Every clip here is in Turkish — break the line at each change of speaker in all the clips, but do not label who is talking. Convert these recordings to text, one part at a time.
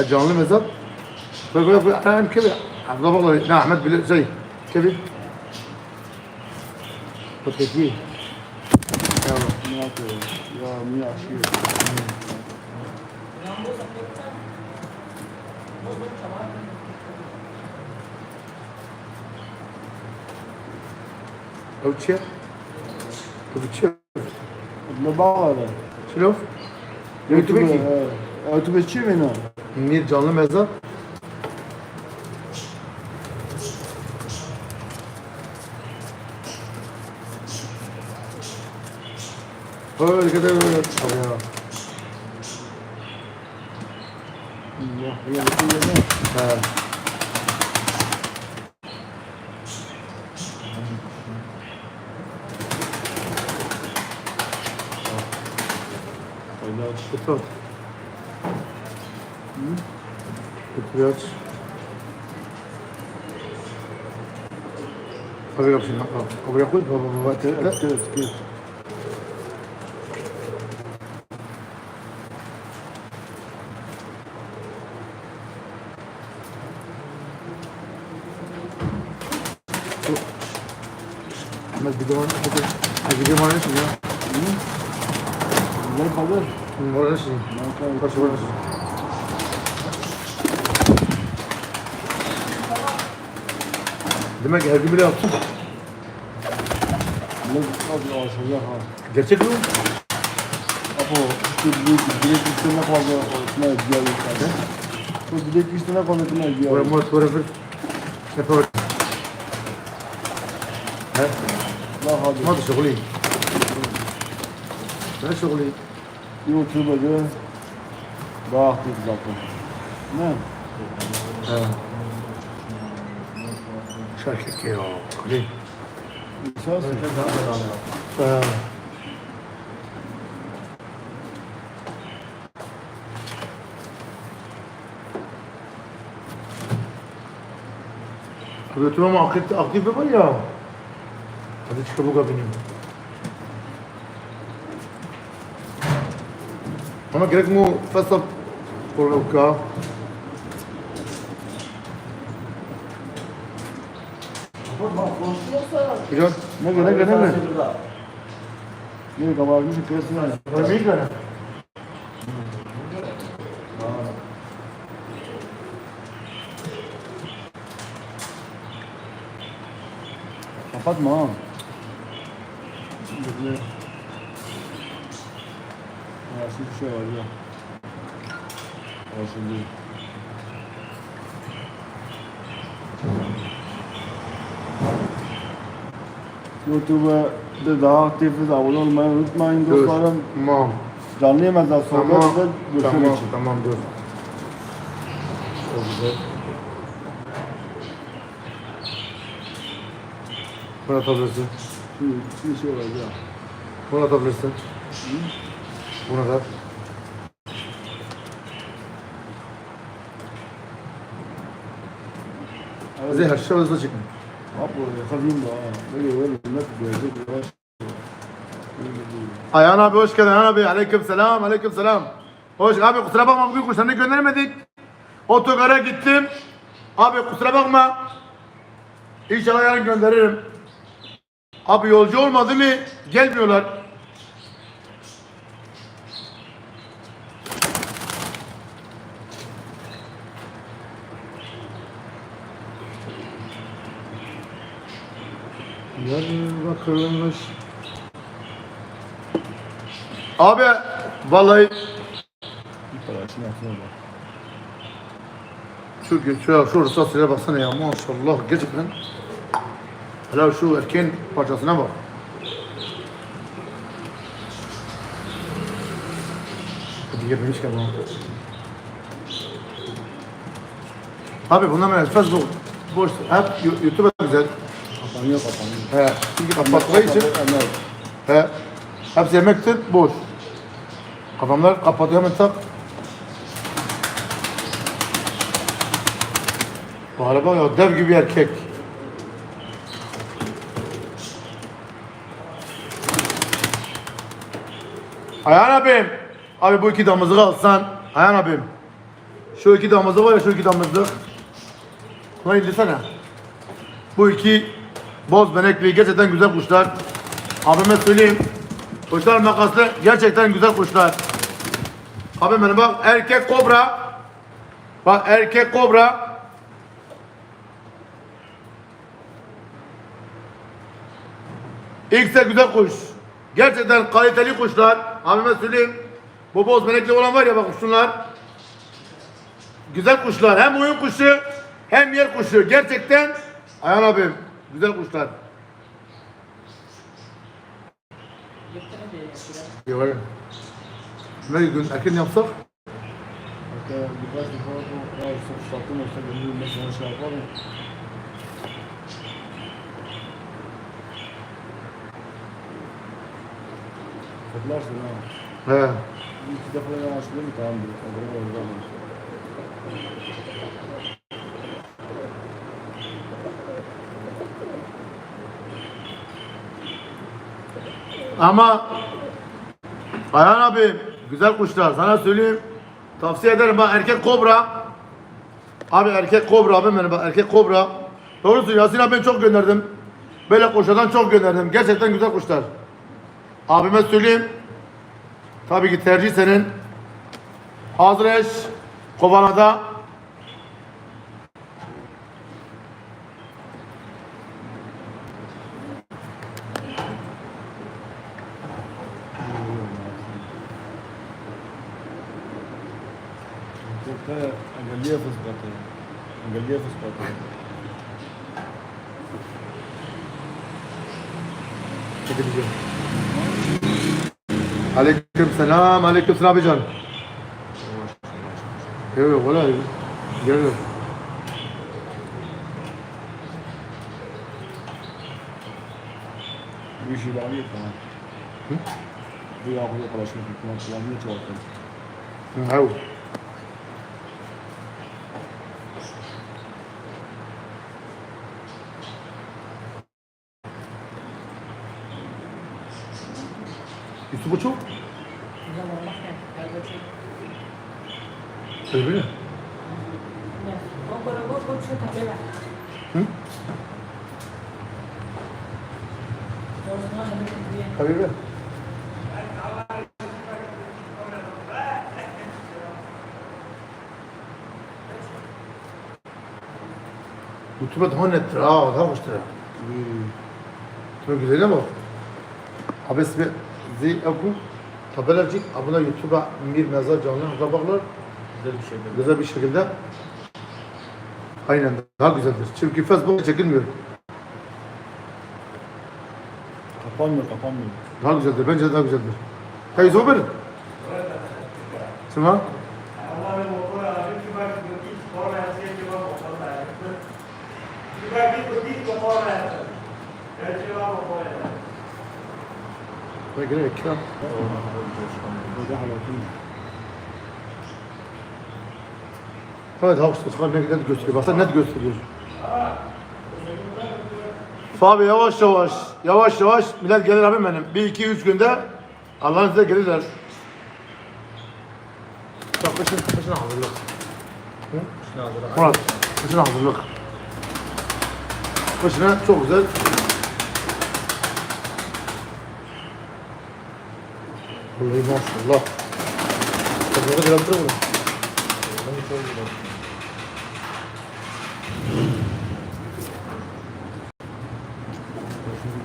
Ha, canlı mezat. Böyle böyle böyle hem kebe. Abla bağlı. Ne Ahmet bile şey. Kebe. Peki. Ya.
ne yapıyor? Ya niye aşıyor?
O çe. O çe.
Ne bağlı?
Şulof. YouTube ki.
YouTube çiğ mi ne?
Bir canlı mezat. Öyle kadar böyle. Abi ya.
Ya ya ya.
Ha.
Öyle
Kötü biraz. Hadi yap şimdi. Al. Oraya koy. Baba baba.
Evet, evet, evet.
Ahmet bir zaman. Hadi bir zaman nesin ya?
Güzel kalır.
Numara nesin? Kaç numara Demek her gün bile yapsın.
Ne kadar aşağıya ha.
Gerçek mi?
Apo, işte bilek, bilek üstüne fazla altına ediyor yukarıda. Bu bilek üstüne fazla altına ediyor.
Oraya mor sonra bir sefer. He?
La hadi.
Hadi şokuleyim. Ne şokuleyim? YouTube'a
göre daha aktif zaten. Ne?
He. 시작할게요. 그래. 자, قلت لهم أقيت أقيت بقية هذا تشكبوا قابلين هما كريك مو فصل قولوا كا mu fasa polka. Biliyor
Ne gene gene ne? Ne kabarmış kıyasın yani.
Örneği göre.
Kapatma. Bekle. Ya şu bir şey var ya. Olsun değil. YouTube'da daha aktifiz. Abone olmayı unutmayın Görüş- dostlarım.
Tamam.
Canlı yemezler sohbet
Tamam.
ve görüşmek
Tamam.
için.
Tamam dur. Çok güzel. Bunu atabilirsin.
Bir- Bir şey olacak.
Bunu atabilirsin. Bunu da. Evet. Zehra şurada çıkın.
Ha. Böyle.
Ayhan abi hoş geldin Ayhan abi. Aleyküm selam, aleyküm selam. Hoş abi kusura bakma bugün kuşlarını göndermedik. Otogara gittim. Abi kusura bakma. İnşallah yarın gönderirim. Abi yolcu olmadı mı gelmiyorlar. Bakılmış. Abi vallahi şu şu şu rısasıyla baksana ya maşallah gerçekten. Helal şu erkeğin parçasına bak. Ki bana. Abi bundan böyle Facebook boş. Hep Yo- YouTube'a güzel.
Kapanıyor kapanıyor.
He. Çünkü kapattığı için. He. Hepsi yemektir, boş. Kafamlar kapatıyor hemen tak. Bu araba ya dev gibi erkek. Ayhan abim. Abi bu iki damızlığı alsan. Ayhan abim. Şu iki damızlık var ya şu iki damızlık. Buna indirsene. Bu iki boz benekli gerçekten güzel kuşlar. Abime söyleyeyim. Kuşlar makaslı gerçekten güzel kuşlar. Abi benim bak erkek kobra. Bak erkek kobra. İkisi güzel kuş. Gerçekten kaliteli kuşlar. Abime söyleyeyim. Bu boz benekli olan var ya bak şunlar. Güzel kuşlar. Hem oyun kuşu hem yer kuşu. Gerçekten Ayhan abim güzel kuşlar. Yok öyle. Ne gün erken yapsak?
Hatta birkaç defa bu ya işte sattım işte gönlüm mesela şey yapalım. Kutlarsın ha.
He.
Bir iki defa yanaştırdım mı tamam diyor. Kadro var zaman.
Ama Ayhan abi güzel kuşlar sana söyleyeyim. Tavsiye ederim bak erkek kobra. Abi erkek kobra abi benim bak erkek kobra. Doğrusu Yasin abi çok gönderdim. Böyle kuşlardan çok gönderdim. Gerçekten güzel kuşlar. Abime söyleyeyim. Tabii ki tercih senin. Hazır eş. Kovanada. Selam, aleyküm selam abi can. Yok yok valla geliyor.
Bu işi bana yok tamam. Bu yağmurda paylaşmak ihtimal kullanmıyor çoğaltın.
Hav. Yusuf Uçuk? Öyle mi? Hı? Tabii mi? YouTube'a daha nettir. Aa daha hoştur. Çok güzel ama. Abi ismi Zi Abu tabelacık. Abuna YouTube'a bir mezar canlı baklar.
Güzel bir değil.
Güzel bir şekilde. Aynen daha güzeldir. Çünkü Facebook çekilmiyor.
Kapanmıyor kapanmıyor.
Daha güzeldir. Bence daha güzeldir. Hey Zober. Tamam. Ben gene ekran.
Burada halatın.
Evet haksız çıkar ne net gösteriyor. Baksana net gösteriyor. Abi yavaş yavaş, yavaş yavaş millet gelir abim benim. Bir iki üç günde Allah'ın izniyle gelirler. Bak kışın, kışın hazırlık. Hı? Murat, kışın hazırlık. Kışına çok güzel. Vallahi maşallah. Bunları biraz da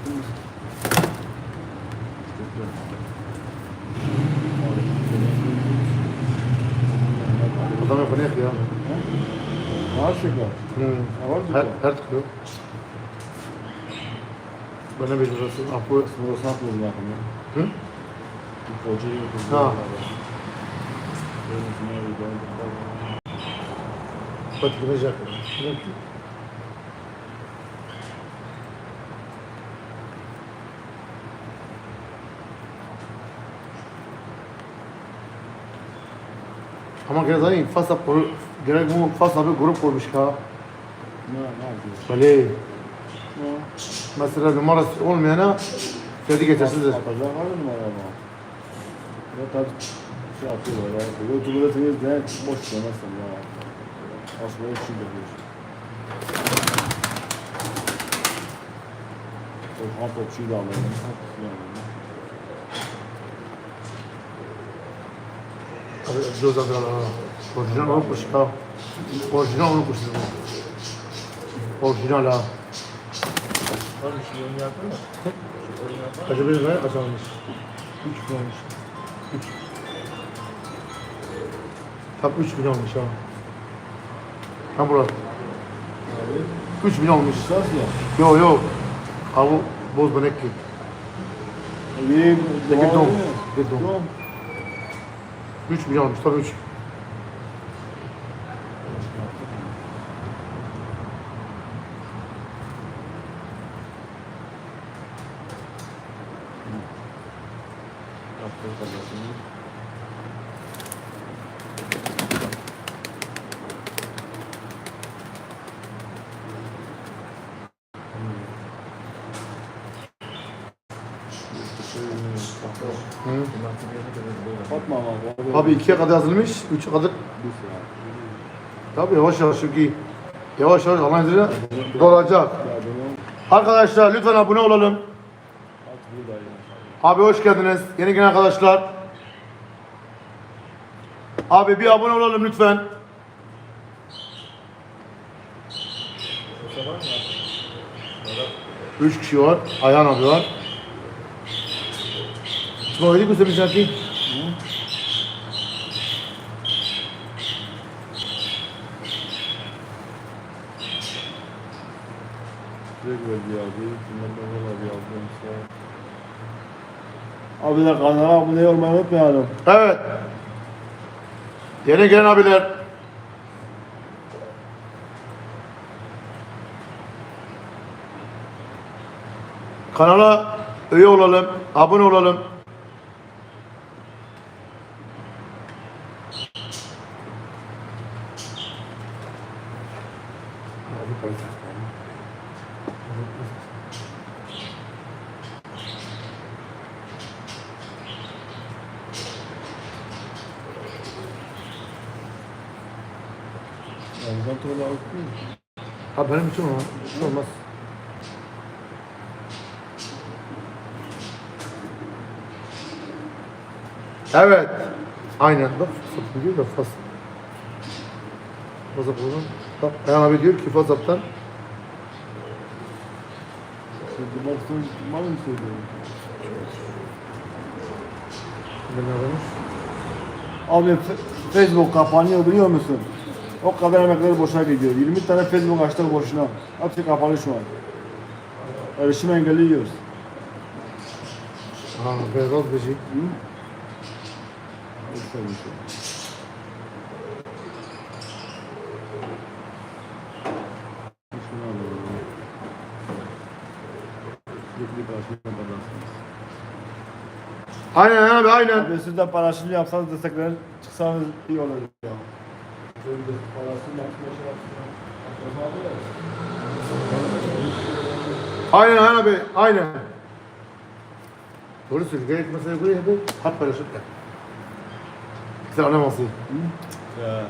bunu. Adam yapı ne yapıyor?
Var şeker.
Hı.
Var
Her, her tıkıyor. Bana bir burası. Apo.
Burası atmıyor bakın ya.
Hı?
Bu hocayı yok.
Ha. Patlayacak. Ama zaten fazla kuru, gerek bu fazla bir grup kurmuş ha.
Ne, ne yapıyorsun?
Böyle mesela numarası olmayana kredi geçersizdir.
Atacak var mı araba? Ya tabi şey yapıyorlar ya. Youtube'da temiz de boş demezsin ya. Aslında hiç şey yapıyor. Orhan topçuyu da alalım. Topçuyu da alalım.
Abi Joza da orijinal olmuş ha. Orijinal olmuş bu. Orijinal ha.
Oğlum şu oyunu yaptın mı? Şu oyunu yaptın mı?
Acaba bir ne kaç almış? 3 bin olmuş. 3. Tam 3 bin olmuş ha. Ha Murat.
Abi.
3 bin olmuş.
Şans ya.
Yo yo. Abi boz benek ki.
İyi.
Peki
doğal
3 bin olmuş tam 3.
Fatma ama.
Abi 2'ye kadar yazılmış. 3'e kadar.
Bir.
Tabii yavaş yavaş çünkü yavaş yavaş Allah'ın izniyle dolacak. Arkadaşlar lütfen abone olalım. Abi hoş geldiniz. Yeni gelen arkadaşlar. Abi bir abone olalım lütfen. 3 kişi var. Ayhan abi var. İsmail'i göstermiş ki.
Direkt verdi abi. Bundan da var abi yazdım. Abi de kanala abone olmayı unutmayalım.
Evet. Yeni gelen abiler. Kanala üye olalım, abone olalım.
Ramazan tuğla alıp değil?
Ha benim için o. Hiç olmaz. Evet. Aynen. Bak WhatsApp diyor da fas. WhatsApp'tan. Bak Ayhan abi diyor ki WhatsApp'tan.
Baksın, mal mı söylüyorum?
Aramış?
Abi Facebook kapanıyor biliyor musun? O kadar emekleri boşuna gidiyor. 20 tane Facebook açtık boşuna. Hepsi kapalı şu an. Erişim engelli yiyoruz.
Ha, beyaz beci.
Hı? Öyle bir şey. Şunu alalım. Sürekli karşıya bakarsınız.
Aynen abi aynen.
Abi siz de yapsanız destekler çıksanız iyi olur ya.
Aynen aynen abi aynen. Doğru söylüyor. Gerek masaya koy hadi. Hat paraşütle. Güzel anlamasın.
Ya.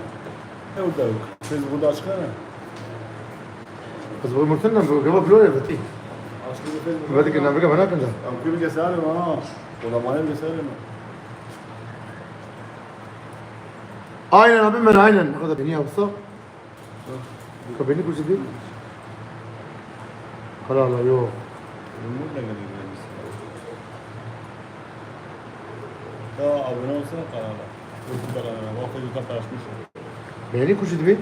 Ne burada yok. Siz burada açıklar
mı? Kız bu mırtın da bu.
Kaba flor ya.
Vati. Vati kendine bir kabana
kanda. Abi kimi keser mi? Zaman ev keserim.
aynen abi ben aynen ne kadar beni yapsa kabini kuzu değil hala hala yok
kadar güzelmiş. Ya abone olsana kanala. YouTube kanalına. Bak Facebook'ta paylaşmışım.
beni kuzu değil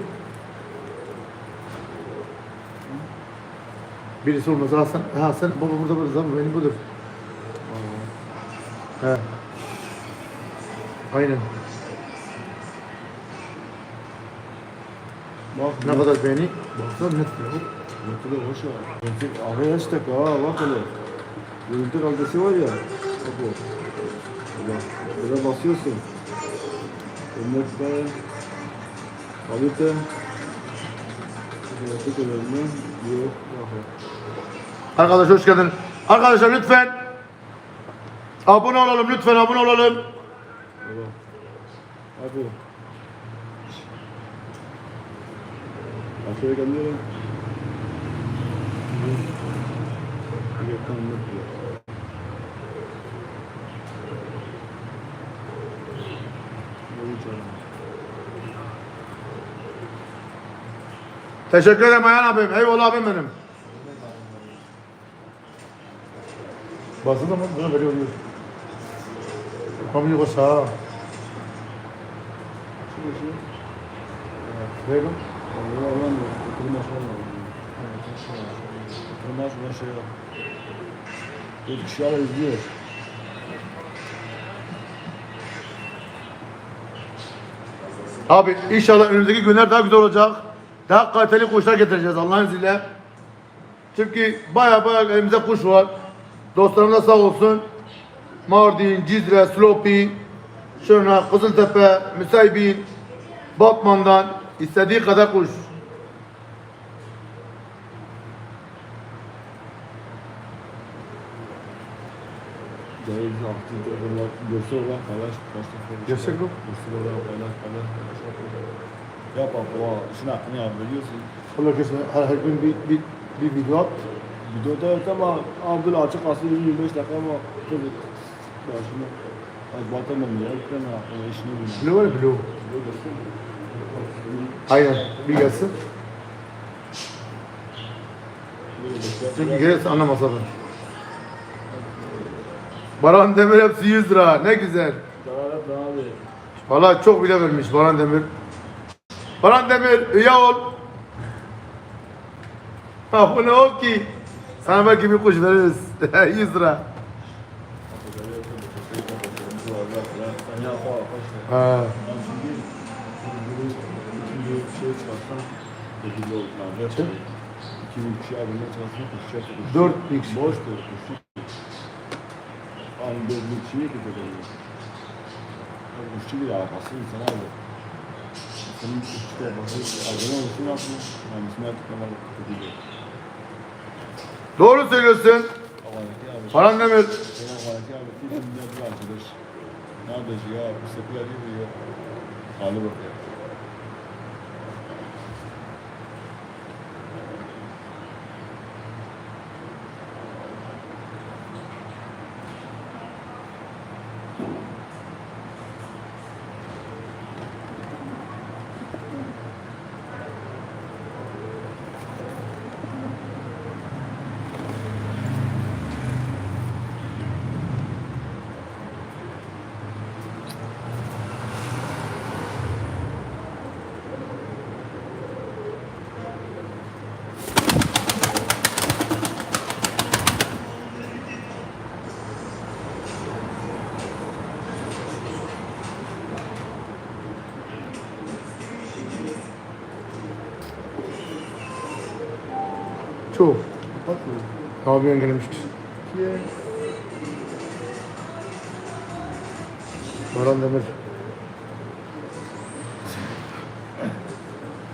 birisi olmaz ha sen ha sen baba burada burada zaman benim budur he aynen
Bak
Ne kadar beğeni. Baksana net ya.
Görüntü de hoş ya. Görüntü arkaya açtık ha bak hele. Görüntü kalitesi var ya. Bak o. Bak böyle basıyorsun. Örnekte. Kalite. Görüntü önemli. Yok.
Arkadaşlar hoş geldin. Arkadaşlar lütfen abone olalım lütfen abone olalım.
Bak. Bak o. Arkaya geliyorum. Bir yakın yok ya. Böyle canım.
Teşekkür ederim Ayhan abim. Eyvallah abim benim. Basın ama böyle böyle oluyor. Komik olsa.
Şu şu.
Verin.
Allah'a Allah'ım da oturma sonra. Oturma sonra şey yap. Bir kişi hala izliyor.
Abi inşallah önümüzdeki günler daha güzel olacak. Daha kaliteli kuşlar getireceğiz Allah'ın izniyle. Çünkü baya baya elimizde kuş var. Dostlarım da sağ olsun. Mardin, Cizre, Slopi, Şırnak, Kızıltepe, Müsaybin, Batman'dan istediği kadar kuş.
Değil, aktif olarak, görsel olarak paylaş.
Görsel mi?
Görsel olarak paylaş, paylaş, paylaş. paylaş. Yap abi, o işin hakkını yap, biliyorsun.
Allah kesin her, her gün bir, bir, bir video at.
Videoda evet ama Abdül açık aslında 25 dakika ama tabii
Bilo var ya bilo. Aynen bir gelsin. Çünkü gelirse anlamaz abi. Baran Demir hepsi 100 lira. Ne güzel.
Daha abi.
Vallahi çok bile vermiş Baran Demir. Baran Demir üye ol. Abone ol ki sana belki bir kuş veririz. 100 lira.
Sen yap o arkadaşlar.
Ha.
Ben şimdi ikinci bir şey çıkarsam şekilde olur. Yani dört
Kim?
Şey. İki bin kişi. Boş.
Doğru söylüyorsun.
Havadaki abi.
Baran Demir.
Benim havadaki abi. Bir gün bir arkadaş. Ne yapacak ya? Bu seküler değil mi ya?
Çok.
Bakmıyor.
Abi engellemiştir. Baran Demir.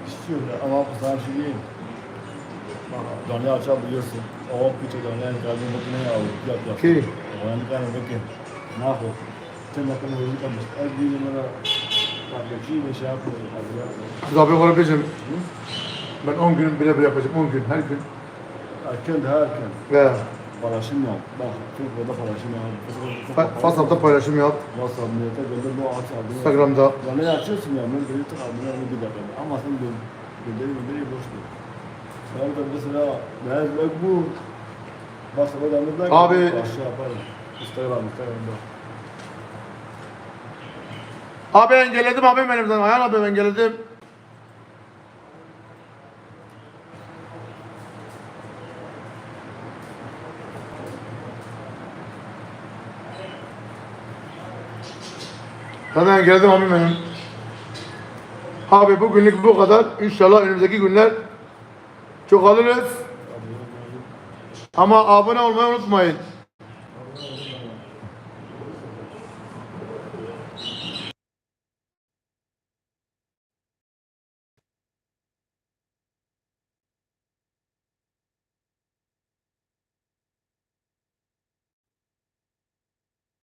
İstiyorum ama sana bir şey diyeyim. Bak, Dönüyor açabiliyorsun. O küçük dönüyor kalbin bakına ya. Yap yap.
Ki.
O yani kanı bakın. Ne yapıyor? Sen bakın oyunu kalmış. Her bir numara. Bir şey yapmıyor.
Siz abi olabileceğim. Ben 10 gün bile bile yapacağım. 10 gün her gün.
Erken de erken.
Ve
Paylaşım yap. Bak Facebook'ta paylaşım yap.
Fa- WhatsApp'ta paylaşım yap.
WhatsApp, millete gönder bu at abi.
Instagram'da.
Bana açıyorsun ya, ben böyle tık abone bir dakika. Ama sen gö gönderi gönderi boş ver. Ben de mesela, ben bak bu. Bak sabah damladan
Abi.
Aşağı yaparım. Instagram, Instagram'da.
Abi engelledim abi benimden. Ayhan abi engelledim. Zaten engelledim abi benim. Abi bugünlük bu kadar. İnşallah önümüzdeki günler çok alırız. Ama abone olmayı unutmayın.